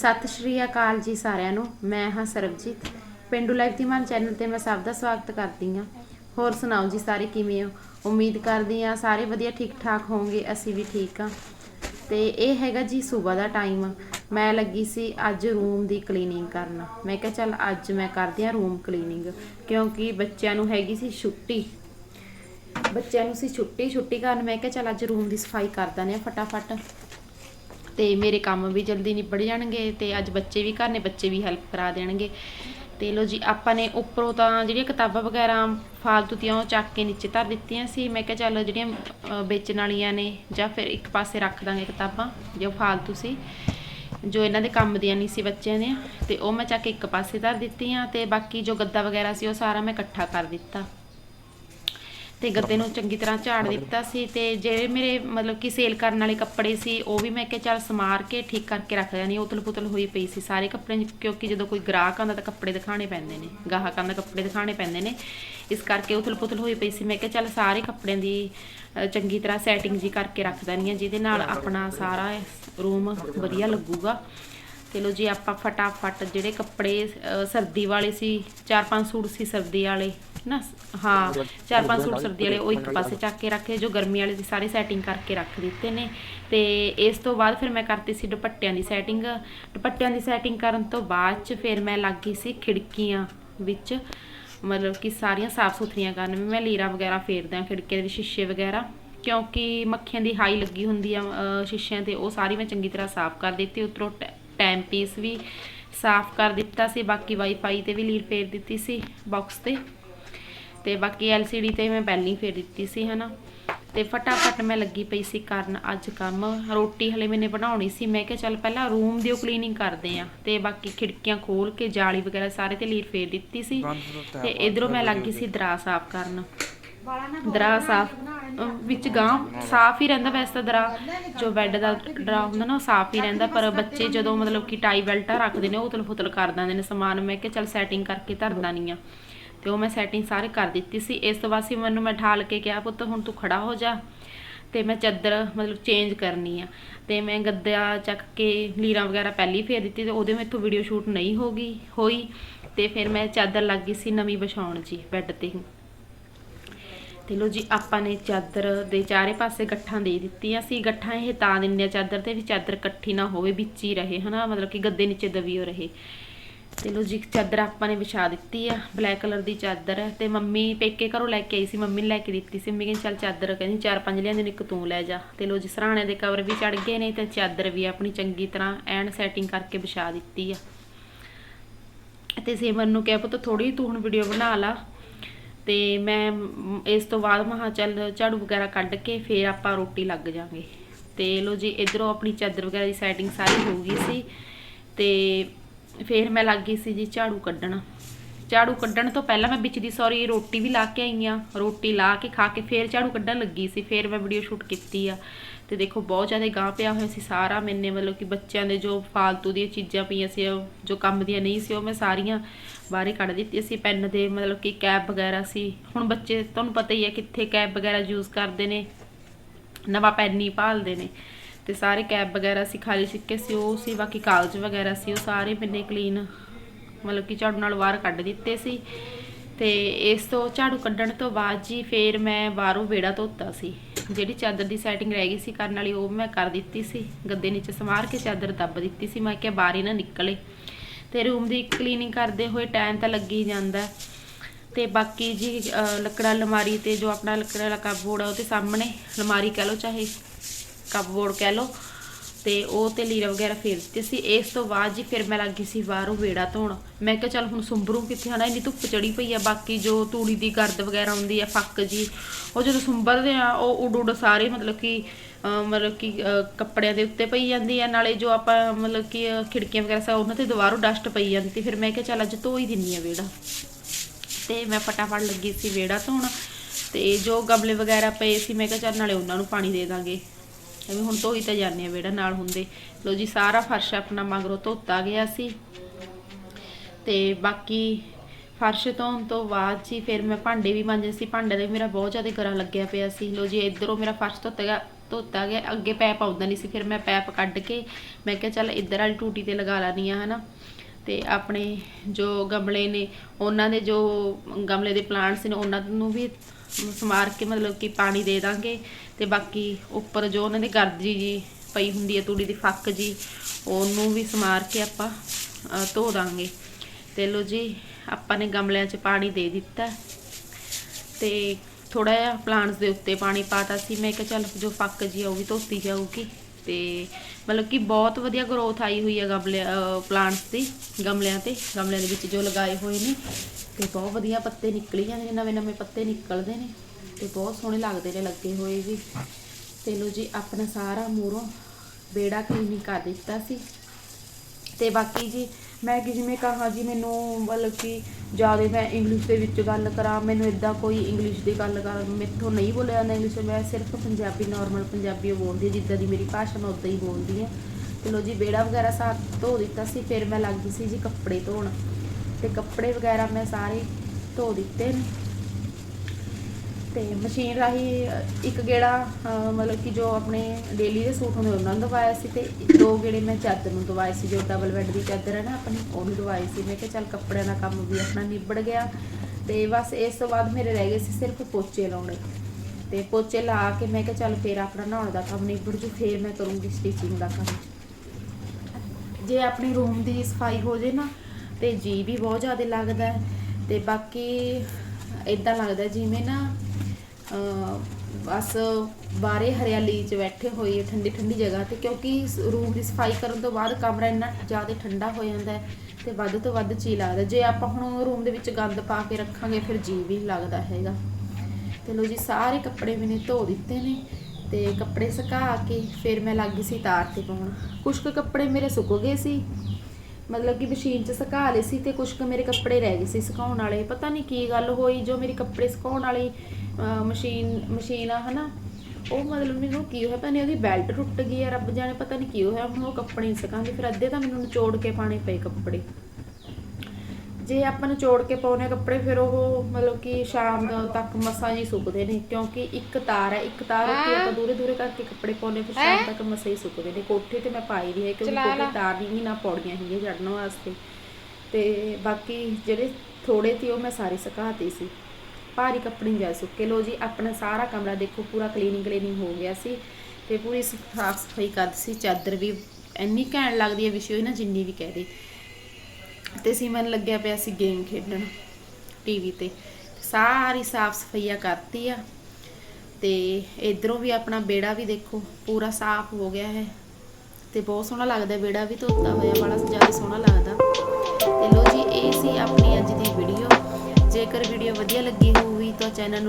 ਸਤਿ ਸ਼੍ਰੀ ਅਕਾਲ ਜੀ ਸਾਰਿਆਂ ਨੂੰ। ਮੈਂ ਹਾਂ ਸਰਬਜੀਤ। ਪਿੰਡੂ ਲਾਈਫ ਦੀ ਮਾਨ ਚੈਨਲ ਤੇ ਮੈਂ ਸਭ ਦਾ ਸਵਾਗਤ ਕਰਦੀ ਹਾਂ। ਹੋਰ ਸੁਣਾਓ ਜੀ ਸਾਰੇ ਕਿਵੇਂ ਹੋ? ਉਮੀਦ ਕਰਦੀ ਹਾਂ ਸਾਰੇ ਵਧੀਆ ਠੀਕ ਠਾਕ ਹੋਵੋਗੇ ਅਸੀਂ ਵੀ ਠੀਕ ਹਾਂ। ਤੇ ਇਹ ਹੈਗਾ ਜੀ ਸਵੇਰ ਦਾ ਟਾਈਮ ਮੈਂ ਲੱਗੀ ਸੀ ਅੱਜ ਰੂਮ ਦੀ ਕਲੀਨਿੰਗ ਕਰਨ। ਮੈਂ ਕਿਹਾ ਚੱਲ ਅੱਜ ਮੈਂ ਕਰਦੀ ਹਾਂ ਰੂਮ ਕਲੀਨਿੰਗ ਕਿਉਂਕਿ ਬੱਚਿਆਂ ਨੂੰ ਹੈਗੀ ਸੀ ਛੁੱਟੀ। ਬੱਚਿਆਂ ਨੂੰ ਸੀ ਛੁੱਟੀ। ਛੁੱਟੀ ਕਾਰਨ ਮੈਂ ਕਿਹਾ ਚੱਲ ਅੱਜ ਰੂਮ ਦੀ ਸਫ਼ਾਈ ਕਰ ਦਿੰਦੇ ਆ ਫਟਾਫਟ। ਤੇ ਮੇਰੇ ਕੰਮ ਵੀ ਜਲਦੀ ਨਿਬੜ ਜਾਣਗੇ ਤੇ ਅੱਜ ਬੱਚੇ ਵੀ ਘਰ ਨੇ, ਬੱਚੇ ਵੀ ਹੈਲਪ ਕਰਾ ਦੇਣਗੇ। ਤੇ ਲੋ ਜੀ, ਆਪਾਂ ਨੇ ਉੱਪਰੋਂ ਤਾਂ ਜਿਹੜੀਆਂ ਕਿਤਾਬਾਂ ਵਗੈਰਾ ਫਾਲਤੂ ਦੀਆਂ ਉਹ ਚੱਕ ਕੇ ਨੀਚੇ ਧਰ ਦਿੱਤੀਆਂ ਸੀ। ਮੈਂ ਕਿਹਾ ਚੱਲ ਜਿਹੜੀਆਂ ਵੇਚਣ ਵਾਲੀਆਂ ਨੇ ਜਾਂ ਫਿਰ ਇੱਕ ਪਾਸੇ ਰੱਖ ਦਾਂਗੇ ਕਿਤਾਬਾਂ, ਜੋ ਫਾਲਤੂ ਸੀ, ਜੋ ਇਹਨਾਂ ਦੇ ਕੰਮ ਦੀਆਂ ਨਹੀਂ ਸੀ ਬੱਚਿਆਂ ਦੀਆਂ। ਤੇ ਉਹ ਮੈਂ ਚੱਕ ਕੇ ਇੱਕ ਪਾਸੇ ਧਰ ਦਿੱਤੀਆਂ ਤੇ ਬਾਕੀ ਜੋ ਗੱਦਾ ਵਗੈਰਾ ਸੀ ਉਹ ਸਾਰਾ ਮੈਂ ਇਕੱਠਾ ਕਰ ਦਿੱਤਾ। ਤੇ ਗੱਦੇ ਨੂੰ ਚੰਗੀ ਤਰ੍ਹਾਂ ਝਾੜ ਦਿੱਤਾ ਸੀ ਤੇ ਜਿਹੜੇ ਮੇਰੇ ਮਤਲਬ ਕਿ ਸੇਲ ਕਰਨ ਵਾਲੇ ਕੱਪੜੇ ਸੀ, ਉਹ ਵੀ ਮੈਂ ਕਿਹਾ ਚੱਲ ਸਮਾਰ ਕੇ ਠੀਕ ਕਰਕੇ ਰੱਖ ਜਾਣੀ ਉਤਲ ਪੁਤਲ ਹੋਈ ਪਈ ਸੀ ਸਾਰੇ ਕੱਪੜੇ, ਕਿਉਂਕਿ ਜਦੋਂ ਕੋਈ ਗ੍ਰਾਹਕ ਆਉਂਦਾ ਤਾਂ ਕੱਪੜੇ ਦਿਖਾਣੇ ਪੈਂਦੇ ਨੇ, ਗਾਹਕਾਂ ਦਾ ਕੱਪੜੇ ਦਿਖਾਣੇ ਪੈਂਦੇ ਨੇ, ਇਸ ਕਰਕੇ ਉਤਲ ਪੁਤਲ ਹੋਈ ਪਈ ਸੀ, ਮੈਂ ਕਿਹਾ ਚੱਲ ਸਾਰੇ ਕੱਪੜਿਆਂ ਦੀ ਚੰਗੀ ਤਰ੍ਹਾਂ ਸੈਟਿੰਗ ਜੀ ਕਰਕੇ ਰੱਖ ਦਣੀ ਆ ਜਿਹਦੇ ਨਾਲ ਆਪਣਾ ਸਾਰਾ ਰੂਮ ਵਧੀਆ ਲੱਗੂਗਾ। ਤੇ ਲੋ ਜੀ ਆਪਾਂ ਫਟਾਫਟ ਜਿਹੜੇ ਕੱਪੜੇ ਸਰਦੀ ਵਾਲੇ ਸੀ, ਚਾਰ ਪੰਜ ਸੂਟ ਸੀ ਸਰਦੀ ਵਾਲੇ ਨਾ ਹਾਂ, ਚਾਰ ਪੰਜ ਸੂਟ ਸਰਦੀ ਵਾਲੇ, ਉਹ ਇੱਕ ਪਾਸੇ ਚੱਕ ਕੇ ਰੱਖੇ, ਜੋ ਗਰਮੀ ਵਾਲੇ ਦੀ ਸਾਰੇ ਸੈਟਿੰਗ ਕਰਕੇ ਰੱਖ ਦਿੱਤੇ ਨੇ। ਤੇ ਇਸ ਤੋਂ ਬਾਅਦ ਫਿਰ ਮੈਂ ਕਰਤੀ ਸੀ ਦੁਪੱਟਿਆਂ ਦੀ ਸੈਟਿੰਗ ਦੁਪੱਟਿਆਂ ਦੀ ਸੈਟਿੰਗ ਕਰਨ ਤੋਂ ਬਾਅਦ ਚ ਫਿਰ ਮੈਂ ਲੱਗ ਗਈ ਸੀ ਖਿੜਕੀਆਂ ਵਿੱਚ। ਮਤਲਬ ਕਿ ਸਾਰੀਆਂ ਸਾਫ਼ ਸੁਥਰੀਆਂ ਕਰਨ ਵੀ ਮੈਂ ਲੀਰਾ ਵਗੈਰਾ ਫੇਰਦਾ ਖਿੜਕੇ ਦੇ ਵਿੱਚ ਸ਼ੀਸ਼ੇ ਵਗੈਰਾ। ਕਿਉਂਕਿ ਮੱਖੀਆਂ ਦੀ ਹਾਈ ਲੱਗੀ ਹੁੰਦੀ ਆ ਸ਼ੀਸ਼ਿਆਂ ਤੇ, ਉਹ ਸਾਰੀ ਮੈਂ ਚੰਗੀ ਤਰ੍ਹਾਂ ਸਾਫ਼ ਕਰ ਦਿੱਤੀ, ਉੱਤਰੋਂ ਟਾਈਮ ਪੀਸ ਵੀ ਸਾਫ਼ ਕਰ ਦਿੱਤਾ ਸੀ ਬਾਕੀ ਵਾਈਫਾਈ ਤੇ ਵੀ ਲੀਰ ਫੇਰ ਦਿੱਤੀ ਸੀ ਬਾਕਸ ਤੇ। ਤੇ ਬਾਕੀ LCD ਤੇ ਮੈਂ ਪਹਿਲਾਂ ਹੀ ਫੇਰ ਦਿੱਤੀ ਸੀ ਹਨਾ। ਤੇ ਫਟਾਫਟ ਮੈਂ ਲੱਗੀ ਪਈ ਸੀ ਕਰਨ ਅੱਜ ਕੰਮ। ਰੋਟੀ ਹਲੇ ਮੈਨੇ ਬਣਾਉਣੀ ਸੀ ਮੈਂ ਕਿਹਾ ਚੱਲ ਪਹਿਲਾਂ ਰੂਮ ਦੀ ਕਲੀਨਿੰਗ ਕਰਦੇ ਆ। ਤੇ ਬਾਕੀ ਖਿੜਕੀਆਂ ਖੋਲ ਕੇ ਜਾਲੀ ਵਗੈਰਾ ਸਾਰੇ ਤੇ ਲੀਰ ਫੇਰ ਦਿੱਤੀ ਸੀ। ਤੇ ਇਧਰੋਂ ਮੈਂ ਲੱਗੀ ਸੀ ਦਰਾ ਸਾਫ਼ ਕਰਨ। ਦਰਾ ਸਾਫ਼ ਵਿੱਚ ਗਾਂ ਸਾਫ਼ ਹੀ ਰਹਿੰਦਾ ਵੈਸੇ ਤਾਂ ਦਰਾ, ਜੋ ਬੈੱਡ ਦਾ ਡਰਾ ਹੁੰਦਾ ਨਾ ਉਹ ਸਾਫ਼ ਹੀ ਰਹਿੰਦਾ, ਪਰ ਬੱਚੇ ਜਦੋਂ ਮਤਲਬ ਕਿ ਟਾਈ ਬੈਲਟਾਂ ਰੱਖਦੇ ਨੇ, ਉਹ ਉਤਲ ਫੁਤਲ ਕਰ ਦਿੰਦੇ ਨੇ ਸਮਾਨ। ਮੈਂ ਕਿਹਾ ਚੱਲ ਸੈਟਿੰਗ ਕਰਕੇ ਧਰਦਾ ਨਹੀਂ ਆ। ਤੇ ਉਹ ਮੈਂ ਸੈਟਿੰਗ ਸਾਰੇ ਕਰ ਦਿੱਤੀ ਸੀ। ਇਸ ਤੋਂ ਬਾਅਦ ਸੀ ਮੈਨੂੰ ਮੈਂ ਠਾਲ ਕੇ ਕਿਹਾ, ਪੁੱਤ, ਹੁਣ ਤੂੰ ਖੜਾ ਹੋ ਜਾ। ਤੇ ਮੈਂ ਚਾਦਰ ਮਤਲਬ ਚੇਂਜ ਕਰਨੀ ਆ। ਤੇ ਮੈਂ ਗੱਦਾ ਚੱਕ ਕੇ ਲੀਰਾਂ ਵਗੈਰਾ ਪਹਿਲੀ ਫੇਰ ਦਿੱਤੀ ਤੇ ਉਹਦੇ ਮੇਥੋਂ ਵੀਡੀਓ ਸ਼ੂਟ ਨਹੀਂ ਹੋ ਗਈ, ਹੋਈ। ਤੇ ਫਿਰ ਮੈਂ ਚਾਦਰ ਲੱਗ ਗਈ ਸੀ ਨਵੀਂ ਵਿਛਾਉਣ ਜੀ ਬੈੱਡ ਤੇ। ਤੇ ਲੋ ਜੀ, ਆਪਾਂ ਨੇ ਚਾਦਰ ਦੇ ਚਾਰੇ ਪਾਸੇ ਗੱਠਾਂ ਦੇ ਦਿੱਤੀਆਂ ਸੀ। ਗੱਠਾਂ ਇਹ ਤਾਂ ਦਿੰਦੇ ਆ ਚਾਦਰ ਤੇ ਵੀ ਚਾਦਰ ਇਕੱਠੀ ਨਾ ਹੋਵੇ, ਵਿੱਚ ਹੀ ਰਹੇ, ਹਨਾ? ਮਤਲਬ ਕਿ ਗੱਦੇ ਨੀਚੇ ਦਬੀ ਹੋ ਰਹੇ। ਤੇ ਲੋ ਜੀ, ਚਾਦਰ ਆਪਾਂ ਨੇ ਵਿਛਾ ਦਿੱਤੀ ਆ, ਬਲੈਕ ਕਲਰ ਦੀ ਚਾਦਰ। ਹੈ ਤੇ ਮੰਮੀ ਪੇਕੇ ਘਰੋਂ ਲੈ ਕੇ ਆਈ ਸੀ, ਮੰਮੀ ਨੇ ਲੈ ਕੇ ਦਿੱਤੀ ਸੀ। ਮੰਮੀ ਕਹਿੰਦੀ ਚੱਲ ਚਾਦਰ ਕਹਿੰਦੀ, ਚਾਰ ਪੰਜ ਲਿਆਂਦੇ ਨੇ ਇੱਕ ਤੂੰ ਲੈ ਜਾ। ਤੇ ਲੋ ਜੀ, ਸਰਾਣੇ ਦੇ ਕਵਰ ਵੀ ਚੜ ਗਏ ਨੇ, ਤੇ ਚਾਦਰ ਵੀ ਆਪਣੀ ਚੰਗੀ ਤਰ੍ਹਾਂ ਐਨ ਸੈਟਿੰਗ ਕਰਕੇ ਵਿਛਾ ਦਿੱਤੀ ਆ। ਤੇ ਸਿਮਰਨ ਨੂੰ ਕਿਹਾ, ਪੁੱਤ ਥੋੜੀ ਤੂੰ ਹੁਣ ਵੀਡੀਓ ਬਣਾ ਲਾ। ਤੇ ਮੈਂ ਇਸ ਤੋਂ ਬਾਅਦ ਮਹਾ ਚੱਲ ਝਾੜੂ ਵਗੈਰਾ ਕੱਢ ਕੇ ਫੇਰ ਆਪਾਂ ਰੋਟੀ ਲੱਗ ਜਾਾਂਗੇ ਤੇ ਲੋ ਜੀ, ਇਧਰੋਂ ਆਪਣੀ ਚਾਦਰ ਵਗੈਰਾ ਦੀ ਸੈਟਿੰਗ ਸਾਰੀ ਹੋ ਗਈ ਸੀ। ਤੇ ਫੇਰ ਮੈਂ ਲੱਗ ਗਈ ਸੀ ਜੀ ਝਾੜੂ ਕੱਢਣਾ। ਝਾੜੂ ਕੱਢਣ ਤੋਂ ਪਹਿਲਾਂ ਮੈਂ ਵਿੱਚ ਦੀ ਸੌਰੀ ਰੋਟੀ ਵੀ ਲਾ ਕੇ ਆਈ ਆ। ਰੋਟੀ ਲਾ ਕੇ ਖਾ ਕੇ ਫੇਰ ਝਾੜੂ ਕੱਢਣ ਲੱਗੀ ਸੀ। ਫੇਰ ਮੈਂ ਵੀਡੀਓ ਸ਼ੂਟ ਕੀਤੀ ਆ। ਤੇ ਦੇਖੋ ਬਹੁਤ ਜ਼ਿਆਦਾ ਗਾਂ ਪਿਆ ਹੋਇਆ ਸੀ ਸਾਰਾ ਮੈਨੇ ਮਤਲਬ ਕਿ ਬੱਚਿਆਂ ਦੇ ਜੋ ਫਾਲਤੂ ਦੀਆਂ ਚੀਜ਼ਾਂ ਪਈਆਂ ਸੀ, ਉਹ ਜੋ ਕੰਮ ਦੀਆਂ ਨਹੀਂ ਸੀ, ਉਹ ਮੈਂ ਸਾਰੀਆਂ ਬਾਹਰੇ ਕੱਢ ਦਿੱਤੀਆਂ ਸੀ, ਪੈਨ ਦੇ ਮਤਲਬ ਕਿ ਕੈਪ ਵਗੈਰਾ ਸੀ। ਹੁਣ ਬੱਚੇ ਤੁਹਾਨੂੰ ਪਤਾ ਹੀ ਹੈ ਕਿੱਥੇ ਕੈਪ ਵਗੈਰਾ ਯੂਜ਼ ਕਰਦੇ ਨੇ, ਨਵਾਂ ਪੈਨ ਹੀ ਭਾਲਦੇ ਨੇ। ਤੇ ਸਾਰੇ ਕੈਪ ਵਗੈਰਾ ਸੀ, ਖਾਲੀ ਸਿੱਕੇ ਸੀ, ਉਹ ਸੀ, ਬਾਕੀ ਕਾਗਜ਼ ਵਗੈਰਾ ਸੀ, ਉਹ ਸਾਰੇ ਮੈਨੇ ਕਲੀਨ ਮਤਲਬ ਕਿ ਝਾੜੂ ਨਾਲ ਬਾਹਰ ਕੱਢ ਦਿੱਤੇ ਸੀ। ਤੇ ਇਸ ਤੋਂ ਝਾੜੂ ਕੱਢਣ ਤੋਂ ਬਾਅਦ ਜੀ ਫੇਰ ਮੈਂ ਬਾਹਰੋਂ ਵਿਹੜਾ ਧੋਤਾ ਸੀ। ਜਿਹੜੀ ਚਾਦਰ ਦੀ ਸੈਟਿੰਗ ਰਹਿ ਗਈ ਸੀ ਕਰਨ ਵਾਲੀ, ਉਹ ਮੈਂ ਕਰ ਦਿੱਤੀ ਸੀ। ਗੱਦੇ ਨੀਚੇ ਸਮਾਰ ਕੇ ਚਾਦਰ ਦੱਬ ਦਿੱਤੀ ਸੀ। ਮੈਂ ਕਿਹਾ ਬਾਹਰ ਹੀ ਨਾ ਨਿਕਲੇ। ਤੇ ਰੂਮ ਦੀ ਕਲੀਨਿੰਗ ਕਰਦੇ ਹੋਏ ਟਾਈਮ ਤਾਂ ਲੱਗੀ ਜਾਂਦਾ। ਤੇ ਬਾਕੀ ਜੀ, ਅਹ, ਲੱਕੜਾ ਅਲਮਾਰੀ ਤੇ ਜੋ ਆਪਣਾ ਲੱਕੜਾ ਵਾਲਾ ਕਪਬੋਰਡ ਆ ਉਹਦੇ ਸਾਹਮਣੇ ਅਲਮਾਰੀ ਕਹਿ ਲਓ, ਚਾਹੇ ਕਪਬੋਰਡ ਕਹਿ ਲਓ। ਤੇ ਉਹ ਤੇ ਲੀਰਾ ਵਗੈਰਾ ਫੇਰ ਦਿੱਤੀ ਸੀ। ਇਸ ਤੋਂ ਬਾਅਦ ਜੀ ਫਿਰ ਮੈਂ ਲੱਗੀ ਸੀ ਬਾਹਰੋਂ ਵੇੜਾ ਧੋਣ। ਮੈਂ ਕਿਹਾ ਚੱਲ ਹੁਣ ਸੁੰਬਰੂ ਕਿੱਥੇ ਹਨਾ, ਇੰਨੀ ਧੁੱਪ ਚੜੀ ਪਈ ਆ, ਬਾਕੀ ਜੋ ਤੂੜੀ ਦੀ ਗਰਦ ਵਗੈਰਾ ਹੁੰਦੀ ਆ, ਫੱਕ ਜੀ, ਉਹ ਜਦੋਂ ਸੁੰਬਰਦੇ ਆ, ਉਹ ਉਡ ਉਡ ਸਾਰੇ ਮਤਲਬ ਕਿ ਮਤਲਬ ਕਿ ਕੱਪੜਿਆਂ ਦੇ ਉੱਤੇ ਪਈ ਜਾਂਦੀ ਆ, ਨਾਲੇ ਜੋ ਆਪਾਂ ਮਤਲਬ ਕਿ ਖਿੜਕੀਆਂ ਵਗੈਰਾ ਸਾ ਉਹਨਾਂ ਤੇ ਦੁਬਾਰੋਂ ਡਸਟ ਪਈ ਜਾਂਦੀ ਤੇ ਫਿਰ ਮੈਂ ਕਿਹਾ ਚੱਲ ਅੱਜ ਧੋ ਹੀ ਦਿੰਨੀ ਆ ਵੇੜਾ। ਤੇ ਮੈਂ ਫਟਾਫਟ ਲੱਗੀ ਸੀ ਵੇੜਾ ਧੋਣ। ਤੇ ਜੋ ਗਮਲੇ ਵਗੈਰਾ ਪਏ ਸੀ, ਮੈਂ ਕਿਹਾ ਚੱਲ ਨਾਲੇ ਉਹਨਾਂ ਨੂੰ ਪਾਣੀ ਦੇ ਦਾਂਗੇ। ਐਵੇਂ ਹੁਣ ਧੋਈ ਤਾਂ ਜਾਂਦੇ ਆ ਵਿਹੜਾ ਨਾਲ ਹੁੰਦੇ। ਲੋ ਜੀ, ਸਾਰਾ ਫਰਸ਼ ਆਪਣਾ ਮਗਰੋਂ ਧੋਤਾ ਗਿਆ ਸੀ। ਤੇ ਬਾਕੀ ਫਰਸ਼ ਧੋਣ ਤੋਂ ਬਾਅਦ ਜੀ ਫਿਰ ਮੈਂ ਭਾਂਡੇ ਵੀ ਮਾਂਜੇ ਸੀ। ਭਾਂਡੇ ਦੇ ਮੇਰਾ ਬਹੁਤ ਜ਼ਿਆਦਾ ਗਰਾ ਲੱਗਿਆ ਪਿਆ ਸੀ। ਲੋ ਜੀ, ਇਧਰੋਂ ਮੇਰਾ ਫਰਸ਼ ਧੋਤਾ ਗਿਆ ਧੋਤਾ ਗਿਆ। ਅੱਗੇ ਪੈਪ ਆਉਂਦਾ ਨਹੀਂ ਸੀ, ਫਿਰ ਮੈਂ ਪੈਪ ਕੱਢ ਕੇ ਮੈਂ ਕਿਹਾ ਚੱਲ ਇੱਧਰ ਵਾਲੀ ਟੂਟੀ ਤੇ ਲਗਾ ਲਾਨੀ ਆ ਹਨਾ। ਤੇ ਆਪਣੇ ਜੋ ਗਮਲੇ ਨੇ, ਉਹਨਾਂ ਦੇ ਜੋ ਗਮਲੇ ਦੇ ਪਲਾਂਟਸ ਨੇ, ਉਹਨਾਂ ਨੂੰ ਵੀ ਸਮਾਰ ਕੇ ਮਤਲਬ ਕਿ ਪਾਣੀ ਦੇ ਦਾਂਗੇ। ਤੇ ਬਾਕੀ ਉੱਪਰ ਜੋ ਉਹਨਾਂ ਦੇ ਗਰਜੀ ਜੀ ਪਈ ਹੁੰਦੀ ਹੈ, ਤੂੜੀ ਦੀ ਫੱਕ ਜੀ, ਉਹਨੂੰ ਵੀ ਸਮਾਰ ਕੇ ਆਪਾਂ ਧੋ ਦਾਂਗੇ। ਤੇ ਲੋ ਜੀ, ਆਪਾਂ ਨੇ ਗਮਲਿਆਂ 'ਚ ਪਾਣੀ ਦੇ ਦਿੱਤਾ। ਤੇ ਥੋੜਾ ਜਿਹਾ ਪਲਾਂਟਸ ਦੇ ਉੱਤੇ ਪਾਣੀ ਪਾਤਾ ਸੀ। ਮੈਂ ਕਿਹਾ ਚੱਲ ਜੋ ਫੱਕ ਜੀ ਆ, ਉਹ ਵੀ ਧੋਤੀ ਜਾਊਗੀ। ਤੇ ਮਤਲਬ ਕਿ ਬਹੁਤ ਵਧੀਆ ਗਰੋਥ ਆਈ ਹੋਈ ਹੈ ਗਮਲੇ ਪਲਾਂਟਸ ਦੀ, ਗਮਲਿਆਂ ਤੇ, ਗਮਲਿਆਂ ਦੇ ਵਿੱਚ ਜੋ ਲਗਾਏ ਹੋਏ ਨੇ। ਤੇ ਬਹੁਤ ਵਧੀਆ ਪੱਤੇ ਨਿਕਲੀ ਜਾਂਦੇ ਨੇ, ਨਵੇਂ ਨਵੇਂ ਪੱਤੇ ਨਿਕਲਦੇ ਨੇ ਤੇ ਬਹੁਤ ਸੋਹਣੇ ਲੱਗਦੇ ਨੇ, ਲੱਗੇ ਹੋਏ ਵੀ। ਤੇ ਲੋ ਜੀ, ਆਪਣਾ ਸਾਰਾ ਮੂਹਰੋਂ ਬੇੜਾ ਕਲੀਨਿੰਗ ਕਰ ਦਿੱਤਾ ਸੀ। ਤੇ ਬਾਕੀ ਜੀ, ਮੈਂ ਕਿ ਜਿਵੇਂ ਕਹਾ ਜੀ, ਮੈਨੂੰ ਮਤਲਬ ਕਿ ਜ਼ਿਆਦਾ ਮੈਂ ਇੰਗਲਿਸ਼ ਦੇ ਵਿੱਚ ਗੱਲ ਕਰਾਂ ਮੈਨੂੰ ਇਦਾਂ ਕੋਈ ਇੰਗਲਿਸ਼ ਦੀ ਗੱਲ ਕਰ ਮੈਥੋਂ ਨਹੀਂ ਬੋਲਿਆ ਜਾਂਦਾ ਇੰਗਲਿਸ਼ ਮੈਂ ਸਿਰਫ ਪੰਜਾਬੀ ਨਾਰਮਲ ਪੰਜਾਬੀ ਬੋਲਦੀ ਹਾਂ, ਜਿੱਦਾਂ ਦੀ ਮੇਰੀ ਭਾਸ਼ਾ ਮੈਂ ਉਦਾਂ ਹੀ ਬੋਲਦੀ ਹਾਂ। ਚਲੋ ਜੀ ਬੇੜਾ ਵਗੈਰਾ ਸਾਥ ਧੋ ਦਿੱਤਾ ਸੀ ਫਿਰ ਮੈਂ ਲੱਗ ਗਈ ਸੀ ਜੀ ਕੱਪੜੇ ਧੋਣ। ਤੇ ਕੱਪੜੇ ਵਗੈਰਾ ਮੈਂ ਸਾਰੇ ਧੋ ਦਿੱਤੇ ਨੇ। ਤੇ ਮਸ਼ੀਨ ਰਾਹੀਂ ਇੱਕ ਗੇੜਾ ਮਤਲਬ ਕਿ ਜੋ ਆਪਣੇ ਡੇਲੀ ਦੇ ਸੂਟ ਹੁੰਦੇ ਉਹਨਾਂ ਨੂੰ ਦਵਾਇਆ ਸੀ ਤੇ ਦੋ ਗੇੜੇ ਮੈਂ ਚਾਦਰ ਨੂੰ ਦਵਾਏ ਸੀ, ਜੋ ਡਬਲ ਬੈੱਡ ਦੀ ਚਾਦਰ ਹੈ ਨਾ ਆਪਣੀ, ਉਹ ਉਹਨੂੰ ਦਵਾਈ ਸੀ। ਮੈਂ ਕਿਹਾ ਚੱਲ ਕੱਪੜਿਆਂ ਦਾ ਕੰਮ ਵੀ ਆਪਣਾ ਨਿਬੜ ਗਿਆ ਤੇ ਬਸ ਇਸ ਤੋਂ ਬਾਅਦ ਮੇਰੇ ਰਹਿ ਗਏ ਸੀ ਸਿਰਫ ਪੋਚੇ ਲਾਉਣੇ। ਤੇ ਪੋਚੇ ਲਾ ਕੇ ਮੈਂ ਕਿਹਾ ਚੱਲ ਫੇਰ ਆਪਣਾ ਨਹਾਉਣ ਦਾ ਕੰਮ ਨਿਬੜ ਜੂ, ਫੇਰ ਮੈਂ ਕਰੂੰਗੀ ਸਟਿਚਿੰਗ ਦਾ ਕੰਮ। ਜੇ ਆਪਣੇ ਰੂਮ ਦੀ ਸਫ਼ਾਈ ਹੋ ਜੇ ਨਾ, ਤੇ ਜੀ ਵੀ ਬਹੁਤ ਜ਼ਿਆਦਾ ਲੱਗਦਾ ਹੈ ਤੇ ਬਾਕੀ ਇਦਾਂ ਲੱਗਦਾ ਜਿਵੇਂ ਨਾ ਬਸ ਬਾਰੇ ਹਰਿਆਲੀ 'ਚ ਬੈਠੇ ਹੋਏ, ਠੰਡੀ ਠੰਡੀ ਜਗ੍ਹਾ ਤੇ, ਕਿਉਂਕਿ ਰੂਮ ਦੀ ਸਫ਼ਾਈ ਕਰਨ ਤੋਂ ਬਾਅਦ ਕਮਰਾ ਇੰਨਾ ਜ਼ਿਆਦਾ ਠੰਡਾ ਹੋ ਜਾਂਦਾ ਹੈ ਤੇ ਵੱਧ ਤੋਂ ਵੱਧ ਜੀ ਲੱਗਦਾ ਜੇ ਆਪਾਂ ਹੁਣ ਰੂਮ ਦੇ ਵਿੱਚ ਗੰਦ ਪਾ ਕੇ ਰੱਖਾਂਗੇ, ਫਿਰ ਜੀ ਵੀ ਲੱਗਦਾ ਹੈਗਾ। ਤੇ ਲੋ ਜੀ, ਸਾਰੇ ਕੱਪੜੇ ਮੈਨੇ ਧੋ ਦਿੱਤੇ ਨੇ ਤੇ ਕੱਪੜੇ ਸੁਕਾ ਕੇ ਫਿਰ ਮੈਂ ਲੱਗ ਗਈ ਸੀ ਤਾਰ ਤੇ ਪਾਉਣ। ਕੁਝ ਕੁ ਕੱਪੜੇ ਮੇਰੇ ਸੁੱਕ ਗਏ ਸੀ। ਮਤਲਬ ਕਿ ਮਸ਼ੀਨ 'ਚ ਸੁਕਾ ਲਏ ਸੀ ਤੇ ਕੁਝ ਕੁ ਮੇਰੇ ਕੱਪੜੇ ਰਹਿ ਗਏ ਸੀ ਸੁਕਾਉਣ ਵਾਲੇ। ਪਤਾ ਨਹੀਂ ਕੀ ਗੱਲ ਹੋਈ, ਜੋ ਮੇਰੀ ਕੱਪੜੇ ਸੁਕਾਉਣ ਵਾਲੀ ਮਸ਼ੀਨ ਮਸ਼ੀਨ ਆ, ਹਨਾ? ਉਹ ਮਤਲਬ ਮੈਨੂੰ ਕੀ ਹੋਇਆ, ਪਤਾ ਨਹੀਂ ਉਹਦੀ ਬੈਲਟ ਟੁੱਟ ਗਈ ਆ, ਰੱਬ ਜਾਣੇ ਪਤਾ ਨਹੀਂ ਕੀ ਹੋਇਆ, ਹੁਣ ਉਹ ਕੱਪੜੇ ਨਹੀਂ ਸੁਕਾਉਂਦੀ, ਫਿਰ ਅੱਧੇ ਤਾਂ ਮੈਨੂੰ ਨਿਚੋੜ ਕੇ ਪਾਣੇ ਪਏ ਕੱਪੜੇ। ਜੇ ਆਪਾਂ ਨਿਚੋੜ ਕੇ ਪਾਉਨੇ ਕੱਪੜੇ ਫਿਰ ਉਹ ਮਤਲਬ ਕਿ ਸ਼ਾਮ ਤੱਕ ਮਸਾਂ ਹੀ ਸੁੱਕਦੇ ਨੇ ਕਿਉਂਕਿ ਇੱਕ ਤਾਰ ਹੈ ਇੱਕ ਤਾਰ ਉੱਤੇ ਆਪਾਂ ਦੂਰੇ ਦੂਰੇ ਕਰਕੇ ਕੱਪੜੇ ਪਾਉਨੇ ਫਿਰ ਸ਼ਾਮ ਤੱਕ ਮਸਾਂ ਹੀ ਸੁੱਕਦੇ ਨੇ। ਕੋਠੇ ਤੇ ਮੈਂ ਪਾਈ ਦੀ ਹੈ ਕਿਉਂਕਿ ਕੋਠੇ ਤਾਰ ਨਹੀਂ ਨਾ ਪੌੜੀਆਂ ਹੈਗੀਆਂ ਚੜਨ ਵਾਸਤੇ। ਤੇ ਬਾਕੀ ਜਿਹੜੇ ਥੋੜੇ ਸੀ ਉਹ ਮੈਂ ਸਾਰੇ ਸੁਕਾਤੇ ਸੀ। ਭਾਰੀ ਕੱਪੜੇ ਜਾਂ ਸੁੱਕੇ। ਲੋ ਜੀ ਆਪਣਾ ਸਾਰਾ ਕਮਰਾ ਦੇਖੋ ਪੂਰਾ ਕਲੀਨਿੰਗ ਕਲੀਨਿੰਗ ਹੋ ਗਿਆ ਸੀ ਤੇ ਪੂਰੀ ਸਾਫ਼ ਸਫ਼ਾਈ ਕਰਦੀ ਸੀ। ਚਾਦਰ ਵੀ ਇੰਨੀ ਘੈਂਟ ਲੱਗਦੀ ਹੈ ਵਿਸ਼ੇ ਹੋਈ ਨਾ ਜਿੰਨੀ ਵੀ ਕਹਿ ਦੇ। ਤੇ ਸੀਮਨ ਲੱਗਿਆ ਪਿਆ ਸੀ ਗੇਮ ਖੇਡਣ ਟੀਵੀ ਤੇ। ਸਾਰੀ ਸਾਫ਼ ਸਫਾਈਆ ਕਰਤੀ ਆ। ਤੇ ਇਧਰੋਂ ਵੀ ਆਪਣਾ ਬੇੜਾ ਵੀ ਦੇਖੋ, ਪੂਰਾ ਸਾਫ਼ ਹੋ ਗਿਆ ਹੈ। ਤੇ ਬਹੁਤ ਸੋਹਣਾ ਲੱਗਦਾ ਬੇੜਾ ਵੀ ਧੋਤਾ ਹੋਇਆ, ਬੜਾ ਜ਼ਿਆਦਾ ਸੋਹਣਾ ਲੱਗਦਾ। ਤੇ ਲੋ ਜੀ, ਇਹ ਸੀ ਆਪਣੀ ਅੱਜ ਦੀ ਵੀਡੀਓ ਜੇਕਰ ਵੀਡੀਓ ਵਧੀਆ ਲੱਗੀ ਹੋਊਗੀ ਤਾਂ ਚੈਨਲ ਨੂੰ